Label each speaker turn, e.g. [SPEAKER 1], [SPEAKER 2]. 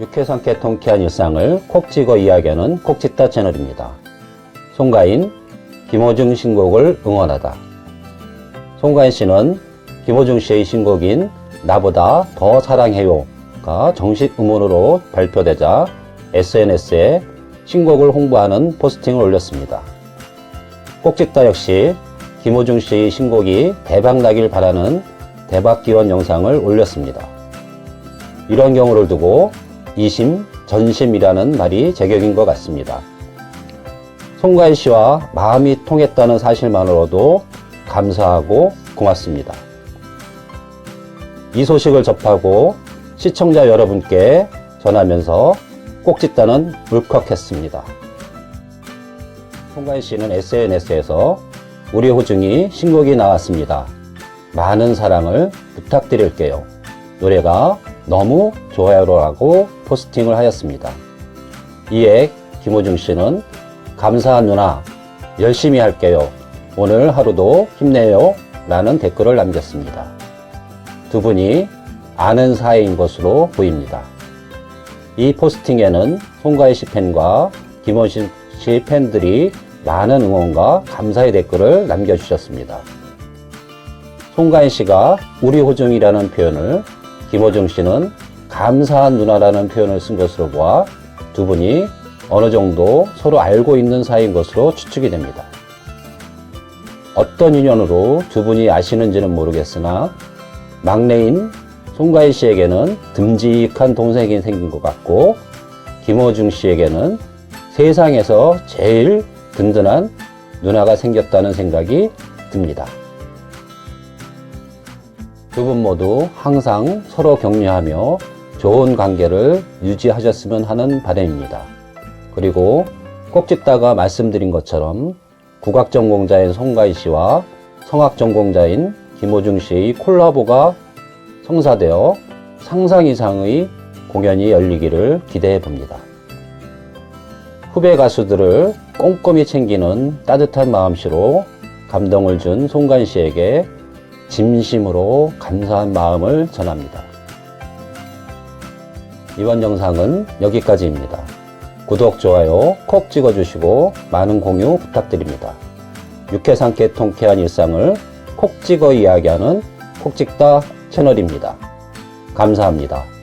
[SPEAKER 1] 육회상쾌 통쾌한 일상을 콕 찍어 이야기하는 콕찍다 채널입니다. 송가인, 김호중 신곡을 응원하다. 송가인 씨는 김호중 씨의 신곡인 나보다 더 사랑해요가 정식 음원으로 발표되자 SNS에 신곡을 홍보하는 포스팅을 올렸습니다. 꼭찍다 역시 김호중 씨의 신곡이 대박 나길 바라는 대박 기원 영상을 올렸습니다. 이런 경우를 두고 이심 전심이라는 말이 제격인 것 같습니다. 송가인 씨와 마음이 통했다는 사실만으로도 감사하고 고맙습니다. 이 소식을 접하고 시청자 여러분께 전하면서 꼭짓다는 울컥했습니다. 송가인 씨는 SNS에서 우리 호중이 신곡이 나왔습니다. 많은 사랑을 부탁드릴게요. 노래가 너무 좋아요라고 포스팅을 하였습니다. 이에 김호중 씨는 감사한 누나 열심히 할게요. 오늘 하루도 힘내요. 라는 댓글을 남겼습니다. 두 분이 아는 사이인 것으로 보입니다. 이 포스팅에는 송가희 씨 팬과 김호중 씨 팬들이 많은 응원과 감사의 댓글을 남겨주셨습니다. 송가인 씨가 우리 호중이라는 표현을 김호중 씨는 감사한 누나라는 표현을 쓴 것으로 보아 두 분이 어느 정도 서로 알고 있는 사이인 것으로 추측이 됩니다. 어떤 인연으로 두 분이 아시는지는 모르겠으나 막내인 송가인 씨에게는 듬직한 동생이 생긴 것 같고 김호중 씨에게는 세상에서 제일 든든한 누나가 생겼다는 생각이 듭니다. 두 분 모두 항상 서로 격려하며 좋은 관계를 유지하셨으면 하는 바람입니다. 그리고 꼭 찍다가 말씀드린 것처럼 국악 전공자인 송가희 씨와 성악 전공자인 김호중 씨의 콜라보가 성사되어 상상 이상의 공연이 열리기를 기대해 봅니다. 후배 가수들을 꼼꼼히 챙기는 따뜻한 마음씨로 감동을 준 송간 씨에게 진심으로 감사한 마음을 전합니다. 이번 영상은 여기까지입니다. 구독, 좋아요 콕 찍어주시고 많은 공유 부탁드립니다. 육회상쾌 통쾌한 일상을 콕 찍어 이야기하는 콕 찍다 채널입니다. 감사합니다.